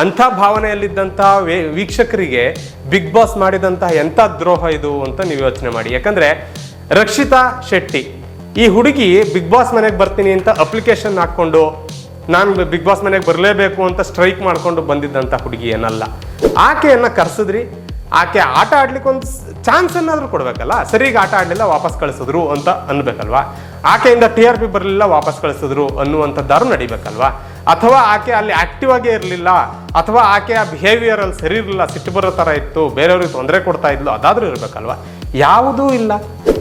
ಅಂಥ ಭಾವನೆಯಲ್ಲಿದ್ದಂತಹ ವೀಕ್ಷಕರಿಗೆ big boss ಮಾಡಿದಂತಹ ಎಂಥ ದ್ರೋಹ ಇದು ಅಂತ ನೀವು ಯೋಚನೆ ಮಾಡಿ. ಯಾಕಂದ್ರೆ ರಕ್ಷಿತಾ ಶೆಟ್ಟಿ, ಈ ಹುಡುಗಿ ಬಿಗ್ ಬಾಸ್ ಮನೆಗೆ ಬರ್ತೀನಿ ಅಂತ ಅಪ್ಲಿಕೇಶನ್ ಹಾಕ್ಕೊಂಡು ನಾನು ಬಿಗ್ ಬಾಸ್ ಮನೆಗೆ ಬರಲೇಬೇಕು ಅಂತ ಸ್ಟ್ರೈಕ್ ಮಾಡ್ಕೊಂಡು ಬಂದಿದ್ದಂಥ ಹುಡುಗಿ ಏನಲ್ಲ. ಆಕೆಯನ್ನು ಕರೆಸಿದ್ರಿ, ಆಕೆ ಆಟ ಆಡ್ಲಿಕ್ಕೆ ಒಂದು ಚಾನ್ಸ್ ಏನಾದರೂ ಕೊಡಬೇಕಲ್ಲ? ಸರಿಗೆ ಆಟ ಆಡ್ಲಿಲ್ಲ, ವಾಪಸ್ ಕಳಿಸಿದ್ರು ಅಂತ ಅನ್ಬೇಕಲ್ವಾ? ಆಕೆಯಿಂದ ಟಿ ಆರ್ ಪಿ ಬರಲಿಲ್ಲ, ವಾಪಸ್ ಕಳಿಸಿದ್ರು ಅನ್ನುವಂಥದ್ದಾರು ನಡಿಬೇಕಲ್ವಾ? ಅಥವಾ ಆಕೆ ಅಲ್ಲಿ ಆಕ್ಟಿವ್ ಆಗೇ ಇರಲಿಲ್ಲ, ಅಥವಾ ಆಕೆ ಬಿಹೇವಿಯರ್ ಅಲ್ಲಿ ಸರಿ ಇರಲಿಲ್ಲ, ಸಿಟ್ಟು ಬರೋ ಥರ ಇತ್ತು, ಬೇರೆಯವ್ರಿಗೆ ತೊಂದರೆ ಕೊಡ್ತಾ ಇದ್ಲು, ಅದಾದ್ರೂ ಇರಬೇಕಲ್ವ? ಯಾವುದೂ ಇಲ್ಲ.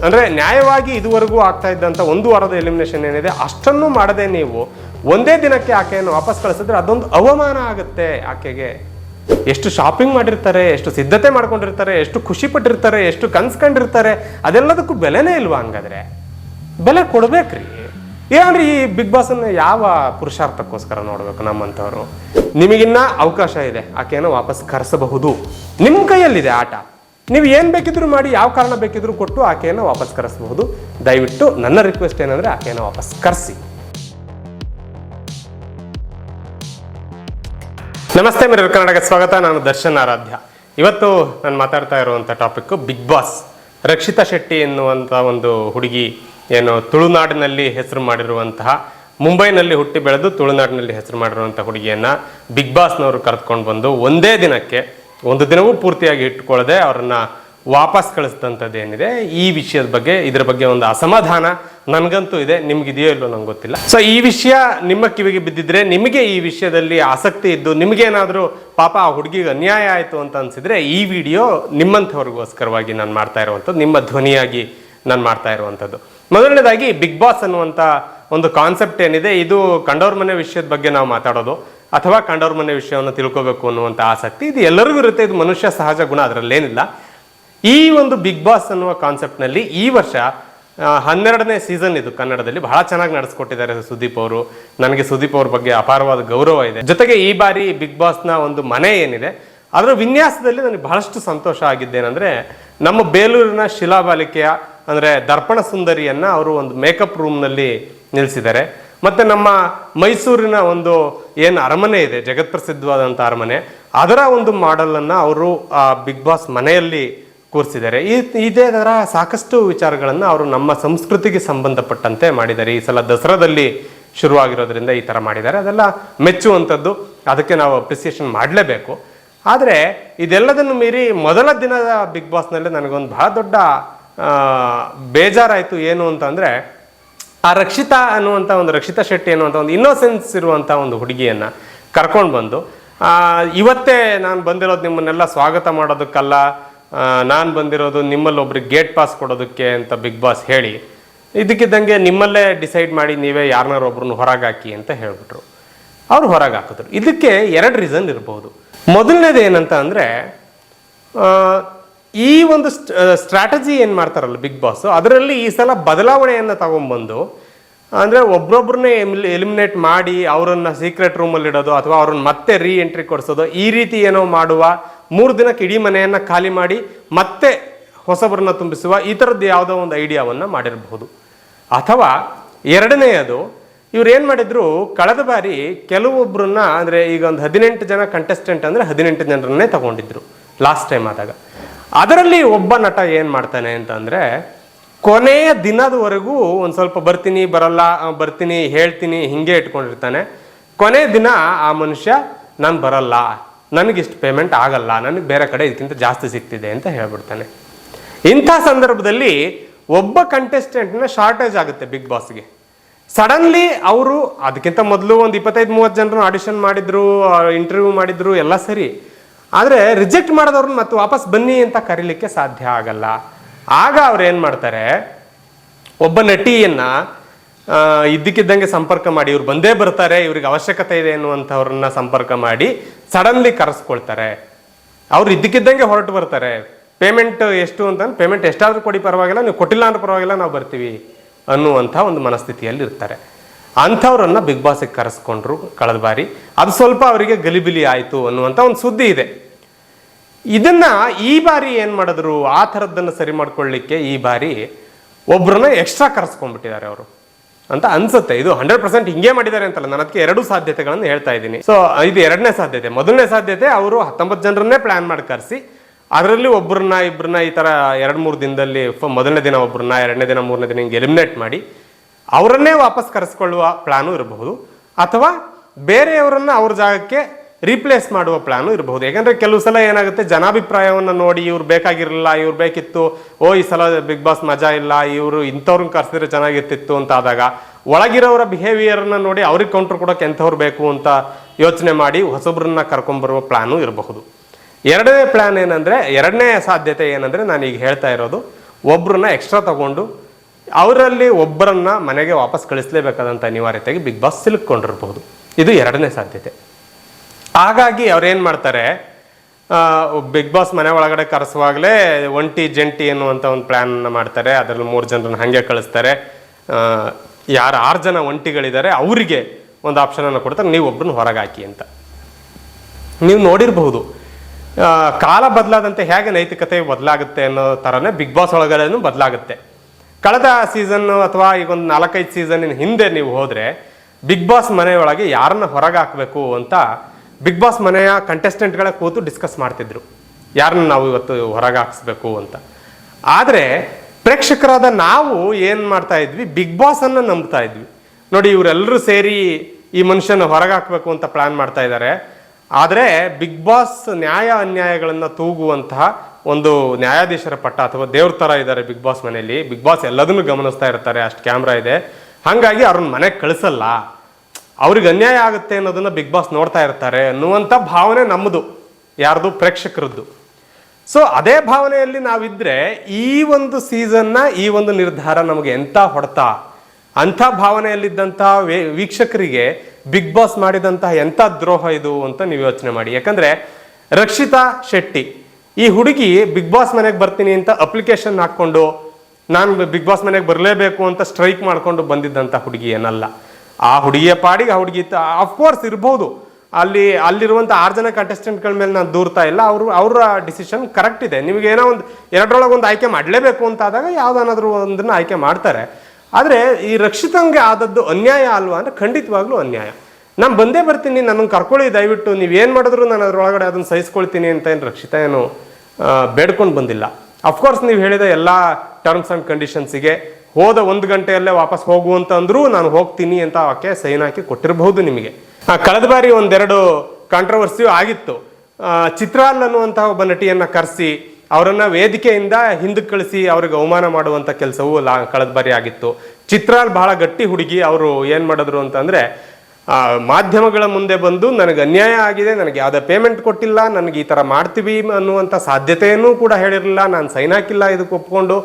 ಅಂದ್ರೆ ನ್ಯಾಯವಾಗಿ ಇದುವರೆಗೂ ಆಗ್ತಾ ಇದ್ದಂಥ ಒಂದು ವಾರದ ಎಲಿಮಿನೇಷನ್ ಏನಿದೆ, ಅಷ್ಟನ್ನು ಮಾಡದೆ ನೀವು ಒಂದೇ ದಿನಕ್ಕೆ ಆಕೆಯನ್ನು ವಾಪಸ್ ಕಳಿಸಿದ್ರೆ ಅದೊಂದು ಅವಮಾನ ಆಗುತ್ತೆ ಆಕೆಗೆ. ಎಷ್ಟು ಶಾಪಿಂಗ್ ಮಾಡಿರ್ತಾರೆ, ಎಷ್ಟು ಸಿದ್ಧತೆ ಮಾಡ್ಕೊಂಡಿರ್ತಾರೆ, ಎಷ್ಟು ಖುಷಿ ಪಟ್ಟಿರ್ತಾರೆ, ಎಷ್ಟು ಕನ್ಸ್ಕೊಂಡಿರ್ತಾರೆ ಅದೆಲ್ಲದಕ್ಕೂ ಬೆಲೆನೇ ಇಲ್ವಾ ಹಂಗಾದ್ರೆ? ಬೆಲೆ ಕೊಡ್ಬೇಕ್ರಿ. ಏನ್ರಿ ಈ ಬಿಗ್ ಬಾಸ್ ಅನ್ನ ಯಾವ ಪುರುಷಾರ್ಥಕ್ಕೋಸ್ಕರ ನೋಡ್ಬೇಕು ನಮ್ಮಂಥವ್ರು? ನಿಮಗಿನ್ನ ಅವಕಾಶ ಇದೆ, ಆಕೆಯನ್ನು ವಾಪಸ್ ಕರೆಸಬಹುದು. ನಿಮ್ಮ ಕೈಯಲ್ಲಿದೆ ಆಟ. ನೀವು ಏನ್ ಬೇಕಿದ್ರು ಮಾಡಿ, ಯಾವ ಕಾರಣ ಬೇಕಿದ್ರು ಕೊಟ್ಟು ಆಕೆಯನ್ನು ವಾಪಸ್ ಕರೆಸಬಹುದು. ದಯವಿಟ್ಟು ನನ್ನ ರಿಕ್ವೆಸ್ಟ್ ಏನಂದ್ರೆ ಆಕೆಯನ್ನು ವಾಪಸ್ ಕರೆಸಿ. ನಮಸ್ತೆ ಮಿರರ್ ಕರ್ನಾಟಕ ಸ್ವಾಗತ. ನಾನು ದರ್ಶನ್ ಆರಾಧ್ಯ. ಇವತ್ತು ನಾನು ಮಾತಾಡ್ತಾ ಇರುವಂಥ topic big boss. Rakshita Shetty ಎನ್ನುವಂಥ ಒಂದು ಹುಡುಗಿ ಏನು ತುಳುನಾಡಿನಲ್ಲಿ ಹೆಸರು ಮಾಡಿರುವಂತಹ, ಮುಂಬೈನಲ್ಲಿ ಹುಟ್ಟಿ ಬೆಳೆದು ತುಳುನಾಡಿನಲ್ಲಿ ಹೆಸರು ಮಾಡಿರುವಂಥ ಹುಡುಗಿಯನ್ನ ಬಿಗ್ ಬಾಸ್ನವರು ಕರೆದುಕೊಂಡು ಬಂದು ಒಂದೇ ದಿನಕ್ಕೆ, ಒಂದು ದಿನವೂ ಪೂರ್ತಿಯಾಗಿ ಇಟ್ಕೊಳ್ಳದೆ ಅವರನ್ನು ವಾಪಸ್ ಕಳಿಸಿದಂಥದ್ದು ಏನಿದೆ, ಈ ವಿಷಯದ ಬಗ್ಗೆ, ಇದರ ಬಗ್ಗೆ ಒಂದು ಅಸಮಾಧಾನ ನನಗಂತೂ ಇದೆ, ನಿಮ್ಗಿದೆಯೋ ಇಲ್ಲೋ ನಂಗೆ ಗೊತ್ತಿಲ್ಲ. ಸೊ ಈ ವಿಷಯ ನಿಮ್ಮ ಕಿವಿಗೆ ಬಿದ್ದಿದ್ರೆ ನಿಮಗೆ ಈ ವಿಷಯದಲ್ಲಿ ಆಸಕ್ತಿ ಇದ್ದು ನಿಮಗೇನಾದರೂ ಪಾಪ ಆ ಹುಡುಗಿಗೆ ಅನ್ಯಾಯ ಆಯಿತು ಅಂತ ಅನ್ಸಿದ್ರೆ ಈ ವಿಡಿಯೋ ನಿಮ್ಮಂಥವ್ರಿಗೋಸ್ಕರವಾಗಿ ನಾನು ಮಾಡ್ತಾ ಇರುವಂಥದ್ದು, ನಿಮ್ಮ ಧ್ವನಿಯಾಗಿ ನಾನು ಮಾಡ್ತಾ ಇರುವಂಥದ್ದು. ಮೊದಲನೇದಾಗಿ ಬಿಗ್ ಬಾಸ್ ಅನ್ನುವಂಥ ಒಂದು ಕಾನ್ಸೆಪ್ಟ್ ಏನಿದೆ, ಇದು ಕಂಡವ್ರ ಮನೆ ವಿಷಯದ ಬಗ್ಗೆ ನಾವು ಮಾತಾಡೋದು, ಅಥವಾ ಕಂಡವ್ರ ಮನೆ ವಿಷಯವನ್ನು ತಿಳ್ಕೋಬೇಕು ಅನ್ನುವಂಥ ಆಸಕ್ತಿ, ಇದು ಎಲ್ಲರಿಗೂ ಇರುತ್ತೆ, ಇದು ಮನುಷ್ಯ ಸಹಜ ಗುಣ, ಅದರಲ್ಲೇನಿಲ್ಲ. ಈ ಒಂದು ಬಿಗ್ ಬಾಸ್ ಅನ್ನುವ ಕಾನ್ಸೆಪ್ಟ್ನಲ್ಲಿ ಈ ವರ್ಷ ಹನ್ನೆರಡನೇ ಸೀಸನ್ ಇದು ಕನ್ನಡದಲ್ಲಿ, ಬಹಳ ಚೆನ್ನಾಗಿ ನಡೆಸ್ಕೊಟ್ಟಿದ್ದಾರೆ ಸುದೀಪ್ ಅವರು. ನನಗೆ ಸುದೀಪ್ ಅವ್ರ ಬಗ್ಗೆ ಅಪಾರವಾದ ಗೌರವ ಇದೆ. ಜೊತೆಗೆ ಈ ಬಾರಿ ಬಿಗ್ ಬಾಸ್ನ ಒಂದು ಮನೆ ಏನಿದೆ, ಅದರ ವಿನ್ಯಾಸದಲ್ಲಿ ನನಗೆ ಬಹಳಷ್ಟು ಸಂತೋಷ ಆಗಿದ್ದೇನೆಂದ್ರೆ, ನಮ್ಮ ಬೇಲೂರಿನ ಶಿಲಾಬಾಲಿಕೆಯ ಅಂದ್ರೆ ದರ್ಪಣ ಸುಂದರಿಯನ್ನ ಅವರು ಒಂದು ಮೇಕಪ್ ರೂಮ್ನಲ್ಲಿ ನಿಲ್ಲಿಸಿದ್ದಾರೆ ಮತ್ತೆ ನಮ್ಮ ಮೈಸೂರಿನ ಒಂದು ಏನು ಅರಮನೆ ಇದೆ ಜಗತ್ಪ್ರಸಿದ್ಧವಾದಂಥ ಅರಮನೆ, ಅದರ ಒಂದು ಮಾಡಲ್ ಅನ್ನ ಅವರು, ಆ ಬಿಗ್ ಬಾಸ್ ಮನೆಯಲ್ಲಿ ಕೂರಿಸಿದ್ದಾರೆ. ಈ, ಇದೇ ಥರ ಸಾಕಷ್ಟು ವಿಚಾರಗಳನ್ನು ಅವರು ನಮ್ಮ ಸಂಸ್ಕೃತಿಗೆ ಸಂಬಂಧಪಟ್ಟಂತೆ ಮಾಡಿದ್ದಾರೆ. ಈ ಸಲ ದಸರಾದಲ್ಲಿ ಶುರುವಾಗಿರೋದ್ರಿಂದ ಈ ಥರ ಮಾಡಿದ್ದಾರೆ. ಅದೆಲ್ಲ ಮೆಚ್ಚುವಂಥದ್ದು. ಅದಕ್ಕೆ ನಾವು ಅಪ್ರಿಸಿಯೇಷನ್ ಮಾಡಲೇಬೇಕು. ಆದರೆ ಇದೆಲ್ಲದನ್ನು ಮೀರಿ ಮೊದಲ ದಿನದ ಬಿಗ್ ಬಾಸ್ನಲ್ಲಿ ನನಗೊಂದು ಬಹಳ ದೊಡ್ಡ ಬೇಜಾರಾಯಿತು ಏನು ಅಂತಂದರೆ, ಆ ರಕ್ಷಿತಾ ಅನ್ನುವಂಥ ಒಂದು ರಕ್ಷಿತಾ ಶೆಟ್ಟಿ ಅನ್ನುವಂಥ ಒಂದು ಇನ್ನೋಸೆನ್ಸ್ ಇರುವಂಥ ಒಂದು ಹುಡುಗಿಯನ್ನು ಕರ್ಕೊಂಡು ಬಂದು ಇವತ್ತೇ ನಾನು ಬಂದಿರೋದು ನಿಮ್ಮನ್ನೆಲ್ಲ ಸ್ವಾಗತ ಮಾಡೋದಕ್ಕಲ್ಲ ನಾನು ಬಂದಿರೋದು ನಿಮ್ಮಲ್ಲಿ ಒಬ್ರಿಗೆ ಗೇಟ್ ಪಾಸ್ ಕೊಡೋದಕ್ಕೆ ಅಂತ ಬಿಗ್ ಬಾಸ್ ಹೇಳಿ ಇದಕ್ಕಿದ್ದಂಗೆ ನಿಮ್ಮಲ್ಲೇ ಡಿಸೈಡ್ ಮಾಡಿ ನೀವೇ ಯಾರನ್ನಾರು ಒಬ್ರನ್ನ ಹೊರಗೆ ಹಾಕಿ ಅಂತ ಹೇಳ್ಬಿಟ್ರು. ಅವ್ರು ಹೊರಗೆ ಹಾಕಿದ್ರು ಇದಕ್ಕೆ ಎರಡು ರೀಸನ್ ಇರ್ಬೋದು. ಮೊದಲನೇದು ಏನಂತ ಅಂದರೆ ಈ ಒಂದು ಸ್ಟ್ರಾಟಜಿ ಏನು ಮಾಡ್ತಾರಲ್ಲ ಬಿಗ್ ಬಾಸ್ ಅದರಲ್ಲಿ ಈ ಸಲ ಬದಲಾವಣೆಯನ್ನು ತಗೊಂಡ್ಬಂದು, ಅಂದರೆ ಒಬ್ರೊಬ್ರನ್ನೇ ಎಲಿಮಿನೇಟ್ ಮಾಡಿ ಅವರನ್ನು ಸೀಕ್ರೆಟ್ ರೂಮಲ್ಲಿ ಇಡೋದು ಅಥವಾ ಅವ್ರನ್ನ ಮತ್ತೆ ರೀ ಎಂಟ್ರಿ ಕೊಡಿಸೋದು, ಈ ರೀತಿ ಏನೋ ಮಾಡುವ ಮೂರು ದಿನಕ್ಕೆ ಇಡೀ ಮನೆಯನ್ನು ಖಾಲಿ ಮಾಡಿ ಮತ್ತೆ ಹೊಸಬರನ್ನ ತುಂಬಿಸುವ ಈ ಥರದ್ದು ಯಾವುದೋ ಒಂದು ಐಡಿಯಾವನ್ನು ಮಾಡಿರಬಹುದು. ಅಥವಾ ಎರಡನೆಯದು, ಇವ್ರು ಏನು ಮಾಡಿದ್ರು, ಕಳೆದ ಬಾರಿ ಕೆಲವೊಬ್ಬರನ್ನ ಅಂದರೆ ಈಗ ಒಂದು ಹದಿನೆಂಟು ಜನ ಕಂಟೆಸ್ಟೆಂಟ್ ಅಂದರೆ ಹದಿನೆಂಟು ಜನರನ್ನೇ ತಗೊಂಡಿದ್ರು ಲಾಸ್ಟ್ ಟೈಮ್ ಆದಾಗ. ಅದರಲ್ಲಿ ಒಬ್ಬ ನಟ ಏನು ಮಾಡ್ತಾನೆ ಅಂತಂದರೆ, ಕೊನೆಯ ದಿನದವರೆಗೂ ಒಂದು ಸ್ವಲ್ಪ ಬರ್ತೀನಿ, ಬರಲ್ಲ ಬರ್ತೀನಿ, ಹೇಳ್ತೀನಿ, ಹಿಂಗೆ ಇಟ್ಕೊಂಡಿರ್ತಾನೆ. ಕೊನೆ ದಿನ ಆ ಮನುಷ್ಯ, ನಾನು ಬರಲ್ಲ, ನನಗಿಷ್ಟು ಪೇಮೆಂಟ್ ಆಗಲ್ಲ, ನನಗೆ ಬೇರೆ ಕಡೆ ಇದಕ್ಕಿಂತ ಜಾಸ್ತಿ ಸಿಗ್ತಿದೆ ಅಂತ ಹೇಳ್ಬಿಡ್ತಾನೆ. ಇಂಥ ಸಂದರ್ಭದಲ್ಲಿ ಒಬ್ಬ ಕಂಟೆಸ್ಟೆಂಟ್ನ ಶಾರ್ಟೇಜ್ ಆಗುತ್ತೆ ಬಿಗ್ ಬಾಸ್ಗೆ ಸಡನ್ಲಿ ಅವರು, ಅದಕ್ಕಿಂತ ಮೊದಲು ಒಂದು ಇಪ್ಪತ್ತೈದು, ಮೂವತ್ತು ಜನರು ಆಡಿಷನ್ ಮಾಡಿದ್ರು ಇಂಟರ್ವ್ಯೂ ಮಾಡಿದ್ರು, ಎಲ್ಲ ಸರಿ. ಆದರೆ ರಿಜೆಕ್ಟ್ ಮಾಡಿದವ್ರನ್ನ ಮತ್ತೆ ವಾಪಸ್ ಬನ್ನಿ ಅಂತ ಕರೀಲಿಕ್ಕೆ ಸಾಧ್ಯ ಆಗಲ್ಲ. ಆಗ ಅವ್ರು ಏನು ಮಾಡ್ತಾರೆ? ಒಬ್ಬ ನಟಿಯನ್ನ ಇದ್ದಕ್ಕಿದ್ದಂಗೆ ಸಂಪರ್ಕ ಮಾಡಿ, ಇವ್ರು ಬಂದೇ ಬರ್ತಾರೆ, ಇವ್ರಿಗೆ ಅವಶ್ಯಕತೆ ಇದೆ ಅನ್ನುವಂಥವ್ರನ್ನ ಸಂಪರ್ಕ ಮಾಡಿ ಸಡನ್ಲಿ ಕರೆಸ್ಕೊಳ್ತಾರೆ. ಅವ್ರು ಇದ್ದಕ್ಕಿದ್ದಂಗೆ ಹೊರಟು ಬರ್ತಾರೆ. ಪೇಮೆಂಟ್ ಎಷ್ಟು ಅಂತ ಪೇಮೆಂಟ್ ಎಷ್ಟಾದರೂ ಕೊಡಿ, ಪರವಾಗಿಲ್ಲ, ನೀವು ಕೊಟ್ಟಿಲ್ಲ ಅಂದ್ರೆ ಪರವಾಗಿಲ್ಲ, ನಾವು ಬರ್ತೀವಿ ಅನ್ನುವಂಥ ಒಂದು ಮನಸ್ಥಿತಿಯಲ್ಲಿ ಇರ್ತಾರೆ. ಅಂಥವ್ರನ್ನ ಬಿಗ್ ಬಾಸಿಗೆ ಕರೆಸ್ಕೊಂಡ್ರು ಕಳೆದ ಬಾರಿ. ಅದು ಸ್ವಲ್ಪ ಅವರಿಗೆ ಗಲಿಬಿಲಿ ಆಯಿತು ಅನ್ನುವಂಥ ಒಂದು ಸುದ್ದಿ ಇದೆ. ಇದನ್ನ ಈ ಬಾರಿ ಏನ್ ಮಾಡಿದ್ರು? ಆ ಥರದ್ದನ್ನು ಸರಿ ಮಾಡ್ಕೊಳ್ಳಿಕ್ಕೆ ಈ ಬಾರಿ ಒಬ್ರನ್ನ ಎಕ್ಸ್ಟ್ರಾ ಕರೆಸ್ಕೊಂಡ್ಬಿಟ್ಟಿದ್ದಾರೆ ಅವರು. ಅಂತ ಅನ್ಸುತ್ತೆ. ಇದು ಹಂಡ್ರೆಡ್ ಪರ್ಸೆಂಟ್ ಹಿಂಗೆ ಮಾಡಿದ್ದಾರೆ ಅಂತಲ್ಲ. ನಾನು ಅದಕ್ಕೆ ಎರಡು ಸಾಧ್ಯತೆಗಳನ್ನು ಹೇಳ್ತಾ ಇದ್ದೀನಿ. ಸೊ ಇದು ಎರಡನೇ ಸಾಧ್ಯತೆ. ಮೊದಲನೇ ಸಾಧ್ಯತೆ, ಅವರು ಹತ್ತೊಂಬತ್ತು ಜನರನ್ನೇ ಪ್ಲಾನ್ ಮಾಡಿ ಕರೆಸಿ. ಅದರಲ್ಲಿ ಒಬ್ಬರನ್ನ ಇಬ್ಬರನ್ನ ಈ ಥರ ಎರಡು ಮೂರು ದಿನದಲ್ಲಿ ಮೊದಲನೇ ದಿನ ಒಬ್ಬರನ್ನ ಎರಡನೇ ದಿನ, ಮೂರನೇ ದಿನ ಹಿಂಗೆ ಎಲಿಮಿನೇಟ್ ಮಾಡಿ, ಅವರನ್ನೇ ವಾಪಸ್ ಕರೆಸ್ಕೊಳ್ಳುವ ಪ್ಲಾನು ಇರಬಹುದು. ಅಥವಾ ಬೇರೆಯವರನ್ನು ಅವ್ರ ಜಾಗಕ್ಕೆ ರೀಪ್ಲೇಸ್ ಮಾಡುವ ಪ್ಲಾನು ಇರಬಹುದು. ಯಾಕಂದರೆ ಕೆಲವು ಸಲ ಏನಾಗುತ್ತೆ, ಜನಾಭಿಪ್ರಾಯವನ್ನು ನೋಡಿ ಇವ್ರು ಬೇಕಾಗಿರಲಿಲ್ಲ, ಇವ್ರು ಬೇಕಿತ್ತು, ಓ, ಈ ಸಲ ಬಿಗ್ ಬಾಸ್ ಮಜಾ ಇಲ್ಲ, ಇವರು ಇಂಥವ್ರನ್ನ ಕರೆಸಿದ್ರೆ ಚೆನ್ನಾಗಿರ್ತಿತ್ತು ಅಂತ ಆದಾಗ ಒಳಗಿರೋರ ಬಿಹೇವಿಯರನ್ನು ನೋಡಿ ಅವ್ರಿಗೆ ಕೌಂಟ್ರ್ ಕೊಡೋಕೆ ಎಂಥವ್ರು ಬೇಕು ಅಂತ ಯೋಚನೆ ಮಾಡಿ ಹೊಸಬ್ರನ್ನ ಕರ್ಕೊಂಬರುವ ಪ್ಲಾನು ಇರಬಹುದು. ಎರಡನೇ ಪ್ಲ್ಯಾನ್ ಏನಂದರೆ, ಎರಡನೇ ಸಾಧ್ಯತೆ ಏನಂದರೆ ನಾನು ಈಗ ಹೇಳ್ತಾ ಇರೋದು ಒಬ್ಬರನ್ನ ಎಕ್ಸ್ಟ್ರಾ ತಗೊಂಡು ಅವರಲ್ಲಿ ಒಬ್ಬರನ್ನ ಮನೆಗೆ ವಾಪಸ್ ಕಳಿಸಲೇಬೇಕಾದಂಥ ಅನಿವಾರ್ಯತೆಗೆ ಬಿಗ್ ಬಾಸ್ ಸಿಲುಕೊಂಡಿರಬಹುದು ಇದು ಎರಡನೇ ಸಾಧ್ಯತೆ. ಹಾಗಾಗಿ ಅವ್ರೇನು ಮಾಡ್ತಾರೆ? ಬಿಗ್ ಬಾಸ್ ಮನೆ ಒಳಗಡೆ ಕರೆಸುವಾಗಲೇ ಒಂಟಿ ಜಂಟಿ ಅನ್ನುವಂಥ ಒಂದು ಪ್ಲ್ಯಾನ್ ಮಾಡ್ತಾರೆ. ಅದರಲ್ಲಿ ಮೂರು ಜನರನ್ನು ಹಾಗೆ ಕಳಿಸ್ತಾರೆ. ಯಾರು ಆರು ಜನ ಒಂಟಿಗಳಿದ್ದಾರೆ ಅವರಿಗೆ ಒಂದು ಆಪ್ಷನನ್ನು ಕೊಡ್ತಾರೆ. ನೀವು ಒಬ್ಬರನ್ನ ಹೊರಗೆ ಹಾಕಿ ಅಂತ. ನೀವು ನೋಡಿರಬಹುದು. ಕಾಲ ಬದಲಾದಂತೆ ಹೇಗೆ ನೈತಿಕತೆ ಬದಲಾಗುತ್ತೆ ಅನ್ನೋ ಥರನೇ ಬಿಗ್ ಬಾಸ್ ಒಳಗಡೆನೂ ಬದಲಾಗುತ್ತೆ. ಕಳೆದ ಸೀಸನ್ನು ಅಥವಾ ಈಗ ಒಂದು ನಾಲ್ಕೈದು ಸೀಸನ್ನಿನ ಹಿಂದೆ ನೀವು ಹೋದರೆ, ಬಿಗ್ ಬಾಸ್ ಮನೆಯೊಳಗೆ ಯಾರನ್ನ ಹೊರಗೆ ಹಾಕಬೇಕು ಅಂತ ಬಿಗ್ ಬಾಸ್ ಮನೆಯ ಕಂಟೆಸ್ಟೆಂಟ್ಗಳ ಕೂತು ಡಿಸ್ಕಸ್ ಮಾಡ್ತಿದ್ರು. ಯಾರನ್ನ ನಾವು ಇವತ್ತು ಹೊರಗೆ ಹಾಕಿಸ್ಬೇಕು ಅಂತ. ಆದರೆ ಪ್ರೇಕ್ಷಕರಾದ ನಾವು ಏನು ಮಾಡ್ತಾ ಇದ್ವಿ? ಬಿಗ್ ಬಾಸ್ ಅನ್ನ ನಂಬ್ತಾ ಇದ್ವಿ. ನೋಡಿ, ಇವರೆಲ್ಲರೂ ಸೇರಿ ಈ ಮನುಷ್ಯನ ಹೊರಗೆ ಹಾಕಬೇಕು ಅಂತ ಪ್ಲಾನ್ ಮಾಡ್ತಾ ಇದ್ದಾರೆ ಆದರೆ ಬಿಗ್ ಬಾಸ್ ನ್ಯಾಯ ಅನ್ಯಾಯಗಳನ್ನು ತೂಗುವಂತಹ ಒಂದು ನ್ಯಾಯಾಧೀಶರ ಪಟ್ಟ ಅಥವಾ ದೇವ್ರ ಥರ ಇದ್ದಾರೆ ಬಿಗ್ ಬಾಸ್ ಮನೆಯಲ್ಲಿ. ಬಿಗ್ ಬಾಸ್ ಎಲ್ಲದನ್ನು ಗಮನಿಸ್ತಾ ಇರ್ತಾರೆ. ಅಷ್ಟು ಕ್ಯಾಮ್ರಾ ಇದೆ. ಹಾಗಾಗಿ ಅವ್ರನ್ನ ಮನೆಗೆ ಕಳಿಸಲ್ಲ. ಅವ್ರಿಗೆ ಅನ್ಯಾಯ ಆಗುತ್ತೆ ಅನ್ನೋದನ್ನ ಬಿಗ್ ಬಾಸ್ ನೋಡ್ತಾ ಇರ್ತಾರೆ ಅನ್ನುವಂಥ ಭಾವನೆ ನಮ್ಮದು ಯಾರ್ದು? ಪ್ರೇಕ್ಷಕರದ್ದು. ಸೊ ಅದೇ ಭಾವನೆಯಲ್ಲಿ ನಾವಿದ್ರೆ ಈ ಒಂದು ಸೀಸನ್ನ ಈ ಒಂದು ನಿರ್ಧಾರ ನಮಗೆ ಎಂಥ ಹೊಡೆತ? ಅಂಥ ಭಾವನೆಯಲ್ಲಿದ್ದಂತಹ ವೀಕ್ಷಕರಿಗೆ ಬಿಗ್ ಬಾಸ್ ಮಾಡಿದಂತಹ ಎಂಥ ದ್ರೋಹ ಇದು ಅಂತ ನೀವು ಯೋಚನೆ ಮಾಡಿ. ಯಾಕಂದ್ರೆ ರಕ್ಷಿತಾ ಶೆಟ್ಟಿ, ಈ ಹುಡುಗಿ ಬಿಗ್ ಬಾಸ್ ಮನೆಗೆ ಬರ್ತೀನಿ ಅಂತ ಅಪ್ಲಿಕೇಶನ್ ಹಾಕ್ಕೊಂಡು ನಾನು ಬಿಗ್ ಬಾಸ್ ಮನೆಗೆ ಬರಲೇಬೇಕು ಅಂತ ಸ್ಟ್ರೈಕ್ ಮಾಡಿಕೊಂಡು ಬಂದಿದ್ದಂಥ ಹುಡುಗಿ ಏನಲ್ಲ ಆ ಹುಡುಗಿಯ ಪಾಡಿಗೆ ಆ ಹುಡುಗಿ ಅಫ್ಕೋರ್ಸ್ ಇರ್ಬೋದು. ಅಲ್ಲಿ ಅಲ್ಲಿರುವಂಥ ಆರು ಜನ ಕಂಟೆಸ್ಟೆಂಟ್ಗಳ ಮೇಲೆ ನಾನು ದೂರ್ತಾ ಇಲ್ಲ. ಅವರು, ಅವರ ಡಿಸಿಷನ್ ಕರೆಕ್ಟ್ ಇದೆ. ನಿಮಗೆ ಏನೋ ಒಂದು, ಎರಡರೊಳಗೆ ಒಂದು ಆಯ್ಕೆ ಮಾಡಲೇಬೇಕು ಅಂತ ಆದಾಗ ಯಾವ್ದಾನಾದ್ರೂ ಒಂದನ್ನ ಆಯ್ಕೆ ಮಾಡ್ತಾರೆ. ಆದರೆ ಈ ರಕ್ಷಿತಂಗೆ ಆದದ್ದು ಅನ್ಯಾಯ ಅಲ್ವಾ ಅಂದ್ರೆ ಖಂಡಿತವಾಗ್ಲೂ ಅನ್ಯಾಯ. ನಾನು ಬಂದೇ ಬರ್ತೀನಿ, ನನ್ನನ್ನು ಕರ್ಕೊಳ್ಳಿ, ದಯವಿಟ್ಟು ನೀವೇನು ಮಾಡಿದ್ರು ನಾನು ಅದರೊಳಗಡೆ ಅದನ್ನು ಸಹಿಸ್ಕೊಳ್ತೀನಿ ಅಂತ ಏನು ರಕ್ಷಿತ ಏನು ಬೇಡ್ಕೊಂಡು ಬಂದಿಲ್ಲ. ಅಫ್ಕೋರ್ಸ್ ನೀವು ಹೇಳಿದ ಎಲ್ಲ ಟರ್ಮ್ಸ್ ಆ್ಯಂಡ್ ಕಂಡೀಷನ್ಸಿಗೆ ಹೋದ ಒಂದು ಗಂಟೆಯಲ್ಲೇ ವಾಪಸ್ ಹೋಗು ಅಂತ ಅಂದ್ರೂ ನಾನು ಹೋಗ್ತೀನಿ ಅಂತ ಆಕೆ ಸೈನ್ ಹಾಕಿ ಕೊಟ್ಟಿರಬಹುದು ನಿಮಗೆ. ಕಳೆದ ಬಾರಿ ಒಂದೆರಡು ಕಾಂಟ್ರವರ್ಸಿಯೂ ಆಗಿತ್ತು. ಚಿತ್ರಾಲ್ ಅನ್ನುವಂತಹ ಒಬ್ಬ ನಟಿಯನ್ನ ಕರೆಸಿ, ಅವರನ್ನ ವೇದಿಕೆಯಿಂದ ಹಿಂದಕ್ಕೆ ಕಳಿಸಿ ಅವ್ರಿಗೆ ಅವಮಾನ ಮಾಡುವಂತ ಕೆಲಸವೂ ಲಾ, ಕಳೆದ ಬಾರಿ ಆಗಿತ್ತು. ಚಿತ್ರಾಲ್ ಬಹಳ ಗಟ್ಟಿ ಹುಡುಗಿ, ಅವರು ಏನ್ ಮಾಡಿದ್ರು ಅಂತಂದ್ರೆ ಮಾಧ್ಯಮಗಳ ಮುಂದೆ ಬಂದು ನನಗೆ ಅನ್ಯಾಯ ಆಗಿದೆ, ನನಗೆ ಯಾವುದೇ ಪೇಮೆಂಟ್ ಕೊಟ್ಟಿಲ್ಲ, ನನಗೆ ಈ ಥರ ಮಾಡ್ತೀವಿ ಅನ್ನುವಂಥ ಸಾಧ್ಯತೆಯನ್ನು ಕೂಡ ಹೇಳಿರಲಿಲ್ಲ, ನಾನು ಸೈನ್ ಹಾಕಿಲ್ಲ ಇದಕ್ಕೆ ಒಪ್ಕೊಂಡು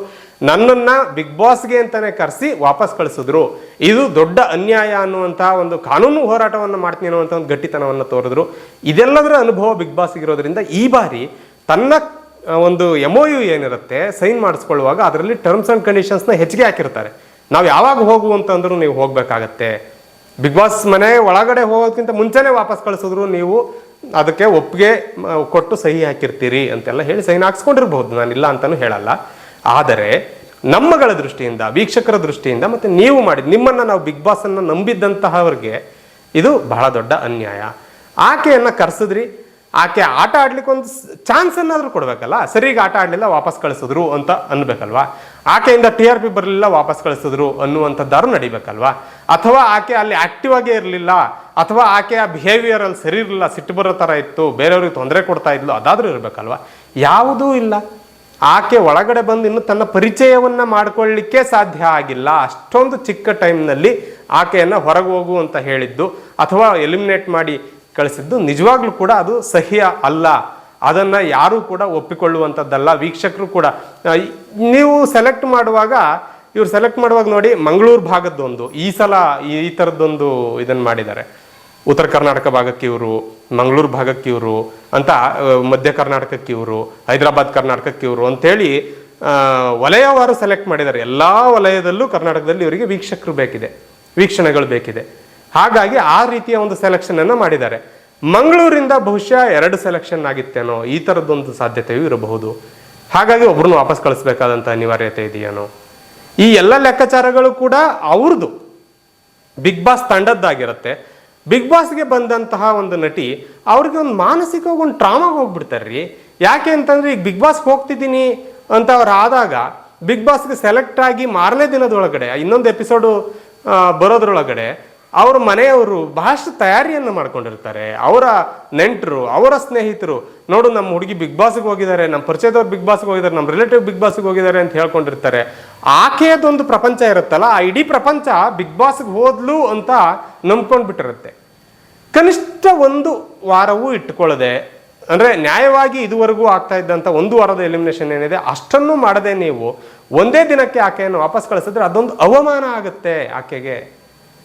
ನನ್ನನ್ನು ಬಿಗ್ ಬಾಸ್ಗೆ ಅಂತಾನೆ ಕರೆಸಿ ವಾಪಸ್ ಕಳಿಸಿದ್ರು. ಇದು ದೊಡ್ಡ ಅನ್ಯಾಯ ಅನ್ನುವಂಥ ಒಂದು ಕಾನೂನು ಹೋರಾಟವನ್ನು ಮಾಡ್ತೀನಿ ಅನ್ನುವಂಥ ಒಂದು ಗಟ್ಟಿತನವನ್ನು ತೋರಿದ್ರು. ಇದೆಲ್ಲದರ ಅನುಭವ ಬಿಗ್ ಬಾಸ್ಗೆ ಇರೋದ್ರಿಂದ ಈ ಬಾರಿ ತನ್ನ ಒಂದು ಒಂದು ಒ ಯು ಏನಿರುತ್ತೆ ಸೈನ್ ಮಾಡಿಸ್ಕೊಳ್ಳುವಾಗ ಅದರಲ್ಲಿ ಟರ್ಮ್ಸ್ ಆ್ಯಂಡ್ ಕಂಡೀಷನ್ಸ್ನ ಹೆಚ್ಚಿಗೆ ಹಾಕಿರ್ತಾರೆ. ನಾವು ಯಾವಾಗ ಹೋಗುವಂತಂದ್ರೂ ನೀವು ಹೋಗಬೇಕಾಗತ್ತೆ. ಬಿಗ್ ಬಾಸ್ ಮನೆ ಒಳಗಡೆ ಹೋಗೋದಕ್ಕಿಂತ ಮುಂಚೆನೇ ವಾಪಸ್ ಕಳಿಸಿದ್ರು ನೀವು ಅದಕ್ಕೆ ಒಪ್ಪಿಗೆ ಕೊಟ್ಟು ಸಹಿ ಹಾಕಿರ್ತೀರಿ ಅಂತೆಲ್ಲ ಹೇಳಿ ಸೈನ್ ಹಾಕ್ಸ್ಕೊಂಡಿರ್ಬೋದು ನಾನು ಇಲ್ಲ ಅಂತಲೂ ಹೇಳಲ್ಲ. ಆದರೆ ನಮ್ಮಗಳ ದೃಷ್ಟಿಯಿಂದ, ವೀಕ್ಷಕರ ದೃಷ್ಟಿಯಿಂದ ಮತ್ತೆ ನೀವು ಮಾಡಿದ, ನಿಮ್ಮನ್ನ ನಾವು ಬಿಗ್ ಬಾಸ್ ಅನ್ನ ನಂಬಿದ್ದಂತಹವ್ರಿಗೆ ಇದು ಬಹಳ ದೊಡ್ಡ ಅನ್ಯಾಯ. ಆಕೆಯನ್ನು ಕರೆಸಿದ್ರಿ, ಆಕೆ ಆಟ ಆಡ್ಲಿಕ್ಕೆ ಒಂದು ಚಾನ್ಸ್ ಅನ್ನಾದ್ರೂ ಕೊಡಬೇಕಲ್ಲ? ಸರಿಗೆ ಆಟ ಆಡಲಿಲ್ಲ, ವಾಪಸ್ ಕಳಿಸಿದ್ರು ಅಂತ ಅನ್ಬೇಕಲ್ವಾ? ಆಕೆಯಿಂದ ಟಿ ಆರ್ ಪಿ ಬರಲಿಲ್ಲ, ವಾಪಸ್ ಕಳಿಸಿದ್ರು ಅನ್ನುವಂಥದ್ದಾರು ನಡಿಬೇಕಲ್ವಾ? ಅಥವಾ ಆಕೆ ಅಲ್ಲಿ ಆಕ್ಟಿವ್ ಆಗೇ ಇರಲಿಲ್ಲ, ಅಥವಾ ಆಕೆ ಆ ಬಿಹೇವಿಯರ್ ಅಲ್ಲಿ ಸರಿ ಇರಲಿಲ್ಲ, ಸಿಟ್ಟು ಬರೋ ಥರ ಇತ್ತು, ಬೇರೆಯವ್ರಿಗೆ ತೊಂದರೆ ಕೊಡ್ತಾ ಇದ್ಲು, ಅದಾದರೂ ಇರಬೇಕಲ್ವಾ? ಯಾವುದೂ ಇಲ್ಲ. ಆಕೆ ಒಳಗಡೆ ಬಂದು ಇನ್ನು ತನ್ನ ಪರಿಚಯವನ್ನ ಮಾಡ್ಕೊಳ್ಳಿಕ್ಕೆ ಸಾಧ್ಯ ಆಗಿಲ್ಲ. ಅಷ್ಟೊಂದು ಚಿಕ್ಕ ಟೈಮ್ನಲ್ಲಿ ಆಕೆಯನ್ನು ಹೊರಗೆ ಹೋಗು ಅಂತ ಹೇಳಿದ್ದು, ಅಥವಾ ಎಲಿಮಿನೇಟ್ ಮಾಡಿ ಕಳಿಸಿದ್ದು, ನಿಜವಾಗ್ಲೂ ಕೂಡ ಅದು ಸಹಿಯ ಅಲ್ಲ. ಅದನ್ನು ಯಾರೂ ಕೂಡ ಒಪ್ಪಿಕೊಳ್ಳುವಂಥದ್ದಲ್ಲ ವೀಕ್ಷಕರು ಕೂಡ ನೀವು ಸೆಲೆಕ್ಟ್ ಮಾಡುವಾಗ, ಇವ್ರು ಸೆಲೆಕ್ಟ್ ಮಾಡುವಾಗ ನೋಡಿ ಮಂಗಳೂರು ಭಾಗದ್ದೊಂದು. ಈ ಸಲ ಈ ಥರದ್ದೊಂದು ಇದನ್ನು ಮಾಡಿದ್ದಾರೆ. ಉತ್ತರ ಕರ್ನಾಟಕ ಭಾಗಕ್ಕೆ ಇವರು ಮಂಗಳೂರು ಭಾಗಕ್ಕೆ ಇವರು ಅಂತ ಮಧ್ಯ ಕರ್ನಾಟಕಕ್ಕೆ ಇವರು ಹೈದರಾಬಾದ್ ಕರ್ನಾಟಕಕ್ಕೆ ಇವರು ಅಂತೇಳಿ ಆ, ವಲಯವಾರು ಸೆಲೆಕ್ಟ್ ಮಾಡಿದ್ದಾರೆ. ಎಲ್ಲ ವಲಯದಲ್ಲೂ ಕರ್ನಾಟಕದಲ್ಲಿ ಇವರಿಗೆ ವೀಕ್ಷಕರು ಬೇಕಿದೆ ವೀಕ್ಷಣೆಗಳು ಬೇಕಿದೆ. ಹಾಗಾಗಿ ಆ ರೀತಿಯ ಒಂದು ಸೆಲೆಕ್ಷನ್ ಅನ್ನು ಮಾಡಿದ್ದಾರೆ. ಮಂಗಳೂರಿಂದ ಬಹುಶಃ ಎರಡು ಸೆಲೆಕ್ಷನ್ ಆಗಿತ್ತೇನೋ ಈ ಥರದ್ದೊಂದು ಸಾಧ್ಯತೆಯೂ ಇರಬಹುದು. ಹಾಗಾಗಿ ಒಬ್ರನ್ನ ವಾಪಸ್ ಕಳಿಸ್ಬೇಕಾದಂಥ ಅನಿವಾರ್ಯತೆ ಇದೆಯೇನೋ ಈ ಎಲ್ಲ ಲೆಕ್ಕಾಚಾರಗಳು ಕೂಡ ಅವ್ರದ್ದು ಬಿಗ್ ಬಾಸ್ ತಂಡದ್ದಾಗಿರುತ್ತೆ ಬಿಗ್ ಬಾಸ್ಗೆ ಬಂದಂತಹ ಒಂದು ನಟಿ, ಅವ್ರಿಗೆ ಒಂದು ಮಾನಸಿಕವಾಗಿ ಒಂದು ಟ್ರಾಮಾಗಿ ಹೋಗ್ಬಿಡ್ತಾರ್ರಿ. ಯಾಕೆ ಅಂತಂದ್ರೆ ಈಗ ಬಿಗ್ ಬಾಸ್ಗೆ ಹೋಗ್ತಿದ್ದೀನಿ ಅಂತ ಅವ್ರು ಆದಾಗ ಬಿಗ್ ಬಾಸ್ಗೆ ಸೆಲೆಕ್ಟ್ ಆಗಿ ಮಾರನೇ ದಿನದೊಳಗಡೆ, ಇನ್ನೊಂದು ಎಪಿಸೋಡು ಬರೋದ್ರೊಳಗಡೆ ಅವ್ರ ಮನೆಯವರು ಬಹಳಷ್ಟು ತಯಾರಿಯನ್ನು ಮಾಡ್ಕೊಂಡಿರ್ತಾರೆ. ಅವರ ನೆಂಟರು, ಅವರ ಸ್ನೇಹಿತರು, ನೋಡು ನಮ್ಮ ಹುಡುಗಿ ಬಿಗ್ ಬಾಸ್ಗೆ ಹೋಗಿದ್ದಾರೆ, ನಮ್ಮ ಪರಿಚಯದವ್ರು ಬಿಗ್ ಬಾಸ್ಗೆ ಹೋಗಿದ್ದಾರೆ, ನಮ್ಮ ರಿಲೇಟಿವ್ ಬಿಗ್ ಬಾಸ್ಗೆ ಹೋಗಿದ್ದಾರೆ ಅಂತ ಹೇಳ್ಕೊಂಡಿರ್ತಾರೆ. ಆಕೆಯದೊಂದು ಪ್ರಪಂಚ ಇರುತ್ತಲ್ಲ, ಆ ಇಡೀ ಪ್ರಪಂಚ ಬಿಗ್ ಬಾಸ್ಗೆ ಹೋದ್ಲು ಅಂತ ನಂಬ್ಕೊಂಡ್ಬಿಟ್ಟಿರುತ್ತೆ ಕನಿಷ್ಠ ಒಂದು ವಾರವೂ ಇಟ್ಕೊಳ್ಳದೆ, ಅಂದರೆ ನ್ಯಾಯವಾಗಿ ಇದುವರೆಗೂ ಆಗ್ತಾ ಇದ್ದಂಥ ಒಂದು ವಾರದ ಎಲಿಮಿನೇಷನ್ ಏನಿದೆ, ಅಷ್ಟನ್ನು ಮಾಡದೆ ನೀವು ಒಂದೇ ದಿನಕ್ಕೆ ಆಕೆಯನ್ನು ವಾಪಸ್ ಕಳಿಸಿದ್ರೆ ಅದೊಂದು ಅವಮಾನ ಆಗುತ್ತೆ ಆಕೆಗೆ.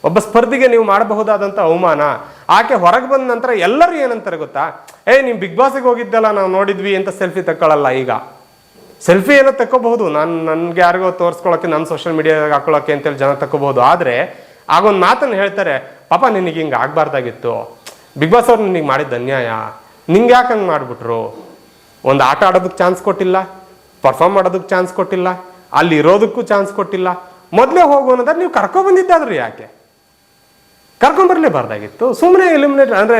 ಒಬ್ಬ ಸ್ಪರ್ಧಿಗೆ ನೀವು ಮಾಡಬಹುದಾದಂಥ ಅವಮಾನ. ಆಕೆ ಹೊರಗೆ ಬಂದ ನಂತರ ಎಲ್ಲರೂ ಏನಂತಾರೆ ಗೊತ್ತಾ? ಏ ನೀವು ಬಿಗ್ ಬಾಸ್ಗೆ ಹೋಗಿದ್ದಲ್ಲ, ನಾವು ನೋಡಿದ್ವಿ ಅಂತ ಸೆಲ್ಫಿ ತಕ್ಕೊಳ್ಳಲ್ಲ ಈಗ. ಸೆಲ್ಫಿ ಏನೋ ತಕ್ಕೋಬಹುದು. ನಾನು, ನನಗೆ ಯಾರಿಗೋ ತೋರಿಸ್ಕೊಳಕ್ಕೆ ನನ್ನ ಸೋಷಿಯಲ್ ಮೀಡಿಯಾದಾಗ ಹಾಕೊಳ್ಳೋಕೆ ಅಂತೇಳಿ ಜನ ತಕ್ಕೋಬಹುದು. ಆದರೆ, ಆಗೊಂದು ಮಾತನ್ನು ಹೇಳ್ತಾರೆ, ಪಾಪ, ನಿನಗೆ ಹಿಂಗೆ ಆಗಬಾರ್ದಾಗಿತ್ತು. ಬಿಗ್ ಬಾಸ್ ಅವ್ರು ನಿನಗೆ ಮಾಡಿದ್ದ ಅನ್ಯಾಯ. ನಿಂಗೆ ಯಾಕೆ ಹಂಗೆ ಮಾಡಿಬಿಟ್ರು? ಒಂದು ಆಟ ಆಡೋದಕ್ಕೆ ಚಾನ್ಸ್ ಕೊಟ್ಟಿಲ್ಲ ಪರ್ಫಾರ್ಮ್ ಮಾಡೋದಕ್ಕೆ ಚಾನ್ಸ್ ಕೊಟ್ಟಿಲ್ಲ, ಅಲ್ಲಿ ಇರೋದಕ್ಕೂ ಚಾನ್ಸ್ ಕೊಟ್ಟಿಲ್ಲ. ಮೊದಲೇ ಹೋಗು ಅನ್ನೋದಾದ್ರೆ ನೀವು ಕರ್ಕೊಂಡ್ ಬಂದಿದ್ದಾದ್ರು ಯಾಕೆ? ಕರ್ಕೊಂಬರ್ಲೇಬಾರ್ದಾಗಿತ್ತು ಸುಮ್ಮನೆ ಎಲಿಮಿನೇಟ್ ಅಂದ್ರೆ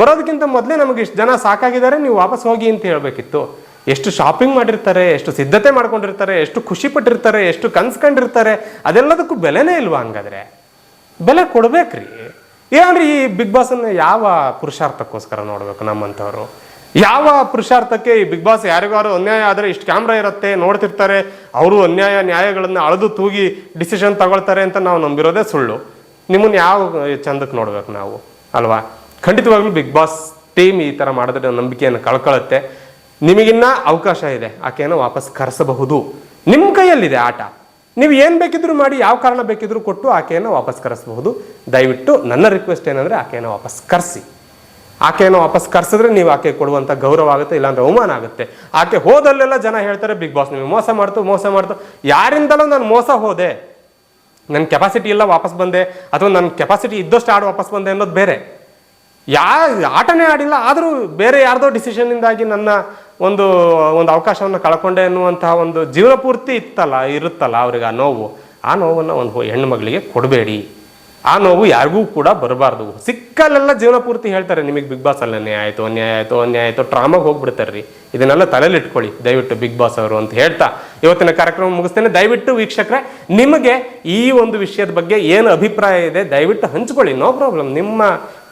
ಬರೋದಕ್ಕಿಂತ ಮೊದಲೇ ನಮಗೆ ಇಷ್ಟು ಜನ ಸಾಕಾಗಿದ್ದಾರೆ, ನೀವು ವಾಪಸ್ ಹೋಗಿ ಅಂತ ಹೇಳ್ಬೇಕಿತ್ತು. ಎಷ್ಟು ಶಾಪಿಂಗ್ ಮಾಡಿರ್ತಾರೆ, ಎಷ್ಟು ಸಿದ್ಧತೆ ಮಾಡ್ಕೊಂಡಿರ್ತಾರೆ, ಎಷ್ಟು ಖುಷಿ ಪಟ್ಟಿರ್ತಾರೆ, ಎಷ್ಟು ಕನ್ಸ್ಕೊಂಡಿರ್ತಾರೆ ಅದೆಲ್ಲದಕ್ಕೂ ಬೆಲೆನೇ ಇಲ್ವಾ ಹಂಗಾದ್ರೆ? ಬೆಲೆ ಕೊಡ್ಬೇಕ್ರಿ. ಏನ್ರಿ ಈ ಬಿಗ್ ಬಾಸ್ ಅನ್ನ ಯಾವ ಪುರುಷಾರ್ಥಕ್ಕೋಸ್ಕರ ನೋಡಬೇಕು ನಮ್ಮಂಥವ್ರು? ಯಾವ ಪುರುಷಾರ್ಥಕ್ಕೆ ಈ ಬಿಗ್ ಬಾಸ್ ಯಾರಿಗಾರು ಅನ್ಯಾಯ ಆದರೆ ಇಷ್ಟು ಕ್ಯಾಮ್ರಾ ಇರುತ್ತೆ, ನೋಡ್ತಿರ್ತಾರೆ, ಅವರು ಅನ್ಯಾಯ ನ್ಯಾಯಗಳನ್ನು ಅಳೆದು ತೂಗಿ ಡಿಸಿಷನ್ ತಗೊಳ್ತಾರೆ ಅಂತ ನಾವು ನಂಬಿರೋದೇ ಸುಳ್ಳು. ನಿಮ್ಮನ್ನ ಯಾವ ಚಂದಕ್ಕೆ ನೋಡ್ಬೇಕು ನಾವು? ಅಲ್ವಾ? ಖಂಡಿತವಾಗ್ಲೂ ಬಿಗ್ ಬಾಸ್ ಟೀಮ್ ಈ ಥರ ಮಾಡಿದ್ರೆ ನಂಬಿಕೆಯನ್ನು ಕಳ್ಕೊಳ್ಳುತ್ತೆ ನಿಮಗಿನ್ನ ಅವಕಾಶ ಇದೆ. ಆಕೆಯನ್ನು ವಾಪಸ್ ಕರೆಸಬಹುದು. ನಿಮ್ಮ ಕೈಯಲ್ಲಿದೆ ಆಟ. ನೀವು ಏನು ಬೇಕಿದ್ರು ಮಾಡಿ, ಯಾವ ಕಾರಣ ಬೇಕಿದ್ರು ಕೊಟ್ಟು ಆಕೆಯನ್ನು ವಾಪಸ್ ಕರೆಸಬಹುದು. ದಯವಿಟ್ಟು ನನ್ನ ರಿಕ್ವೆಸ್ಟ್ ಏನಂದ್ರೆ ಆಕೆಯನ್ನು ವಾಪಸ್ ಕರೆಸಿ. ಆಕೆಯನ್ನು ವಾಪಸ್ ಕರೆಸಿದ್ರೆ ನೀವು ಆಕೆ ಕೊಡುವಂಥ ಗೌರವ ಆಗುತ್ತೆ, ಇಲ್ಲಾಂದ್ರೆ ಅವಮಾನ ಆಗುತ್ತೆ. ಆಕೆ ಹೋದಲ್ಲೆಲ್ಲ ಜನ ಹೇಳ್ತಾರೆ ಬಿಗ್ ಬಾಸ್ ನಿಮಗೆ ಮೋಸ ಮಾಡ್ತು ಮೋಸ ಮಾಡ್ತು. ಯಾರಿಂದಲೂ ನಾನು ಮೋಸ ಹೋದೆ. ನನ್ನ ಕೆಪಾಸಿಟಿ ಇಲ್ಲ ವಾಪಸ್ ಬಂದೆ, ಅಥವಾ ನನ್ನ ಕೆಪಾಸಿಟಿ ಇದ್ದಷ್ಟು ಆಡು ವಾಪಸ್ ಬಂದೆ ಅನ್ನೋದು ಬೇರೆ. ಯಾ, ಆಟನೇ ಆಡಿಲ್ಲ, ಆದರೂ ಬೇರೆ ಯಾರ್ದೋ ಡಿಸಿಷನ್ನಿಂದಾಗಿ ನನ್ನ ಒಂದು ಒಂದು ಅವಕಾಶವನ್ನು ಕಳ್ಕೊಂಡೆ ಅನ್ನುವಂತಹ ಒಂದು ಜೀವನ ಪೂರ್ತಿ ಇತ್ತಲ್ಲ, ಇರುತ್ತಲ್ಲ ಅವ್ರಿಗೆ ಆ ನೋವು. ಆ ನೋವನ್ನು ಒಂದು ಹೆಣ್ಣು ಮಗಳಿಗೆ ಕೊಡಬೇಡಿ. ಆ ನೋವು ಯಾರಿಗೂ ಕೂಡ ಬರಬಾರ್ದು. ಸಿಕ್ಕಲ್ಲೆಲ್ಲ ಜೀವನ ಪೂರ್ತಿ ಹೇಳ್ತಾರೆ, ನಿಮಗೆ ಬಿಗ್ ಬಾಸ್ ಅಲ್ಲಿ ಅನ್ಯಾಯ ಆಯಿತು ಅನ್ಯಾಯ ಆಯಿತು ಅನ್ಯಾಯ ಆಯಿತು, ಟ್ರಾಮಾಗಿ ಹೋಗ್ಬಿಡ್ತಾರೆ ರೀ ಇದನ್ನೆಲ್ಲ ತಲೆಯಲ್ಲಿ ಇಟ್ಕೊಳ್ಳಿ, ದಯವಿಟ್ಟು ಬಿಗ್ ಬಾಸ್ ಅವರು ಅಂತ ಹೇಳ್ತಾ. ಇವತ್ತಿನ ಕಾರ್ಯಕ್ರಮ ಮುಗಿಸ್ತೇನೆ. ದಯವಿಟ್ಟು ವೀಕ್ಷಕರೇ, ನಿಮಗೆ ಈ ಒಂದು ವಿಷಯದ ಬಗ್ಗೆ ಏನು ಅಭಿಪ್ರಾಯ ಇದೆ, ದಯವಿಟ್ಟು ಹಂಚ್ಕೊಳ್ಳಿ. ನೋ ಪ್ರಾಬ್ಲಮ್ ನಿಮ್ಮ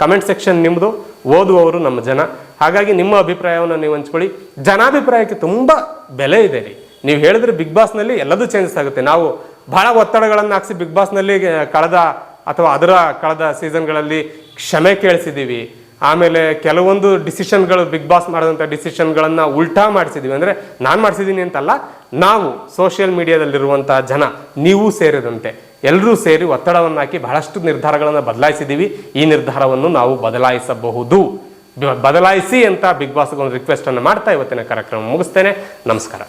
ಕಮೆಂಟ್ ಸೆಕ್ಷನ್ ನಿಮ್ಮದು ಓದುವವರು ನಮ್ಮ ಜನ. ಹಾಗಾಗಿ ನಿಮ್ಮ ಅಭಿಪ್ರಾಯವನ್ನು ನೀವು ಹಂಚ್ಕೊಳ್ಳಿ. ಜನಾಭಿಪ್ರಾಯಕ್ಕೆ ತುಂಬ ಬೆಲೆ ಇದೆ ರೀ. ನೀವು ಹೇಳಿದ್ರೆ ಬಿಗ್ ಬಾಸ್ನಲ್ಲಿ ಎಲ್ಲದೂ ಚೇಂಜಸ್ ಆಗುತ್ತೆ. ನಾವು ಬಹಳ ಒತ್ತಡಗಳನ್ನು ಹಾಕ್ಸಿ ಬಿಗ್ ಬಾಸ್ನಲ್ಲಿ ಕಳೆದ ಅಥವಾ ಅದರ ಕಳೆದ ಸೀಸನ್ಗಳಲ್ಲಿ ಕ್ಷಮೆ ಕೇಳಿಸಿದ್ದೀವಿ. ಆಮೇಲೆ ಕೆಲವೊಂದು ಡಿಸಿಷನ್ಗಳು ಬಿಗ್ ಬಾಸ್ ಮಾಡಿದಂಥ ಡಿಸಿಷನ್ಗಳನ್ನು ಉಲ್ಟಾ ಮಾಡಿಸಿದ್ದೀವಿ. ಅಂದರೆ ನಾನು ಮಾಡಿಸಿದ್ದೀನಿ ಅಂತಲ್ಲ, ನಾವು ಸೋಷಿಯಲ್ ಮೀಡಿಯಾದಲ್ಲಿರುವಂಥ ಜನ, ನೀವು ಸೇರಿದಂತೆ ಎಲ್ಲರೂ ಸೇರಿ ಒತ್ತಡವನ್ನು ಹಾಕಿ ಬಹಳಷ್ಟು ನಿರ್ಧಾರಗಳನ್ನು ಬದಲಾಯಿಸಿದ್ದೀವಿ. ಈ ನಿರ್ಧಾರವನ್ನು ನಾವು ಬದಲಾಯಿಸಬಹುದು. ಬದಲಾಯಿಸಿ ಅಂತ ಬಿಗ್ ಬಾಸ್ಗೆ ಒಂದು ರಿಕ್ವೆಸ್ಟನ್ನು ಮಾಡ್ತಾ ಇವತ್ತಿನ ಕಾರ್ಯಕ್ರಮ ಮುಗಿಸ್ತೇನೆ. ನಮಸ್ಕಾರ.